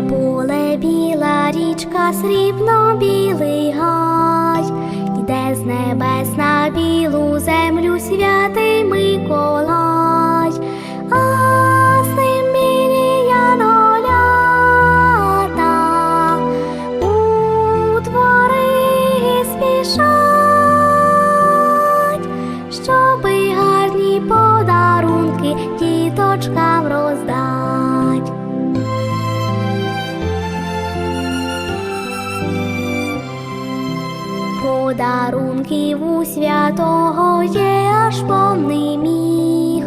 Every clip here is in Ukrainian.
Чиста річка, срібно білий гай, йде з небес на білу землю святий Миколай, а янголята у твори спішать, щоби гарні подарунки діточкам роздать. Подарунків у святого є аж повний міг,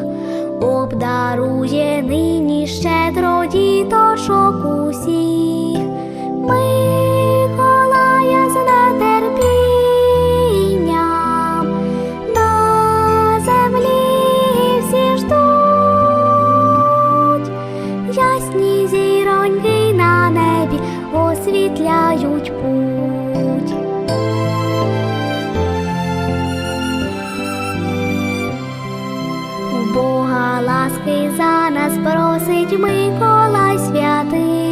обдарує нині щедро діточок усіх. Миколая з нетерпінням на землі всі ждуть, ясні зіроньки на небі освітляють путь. Бога ласки за нас просить Миколай святий,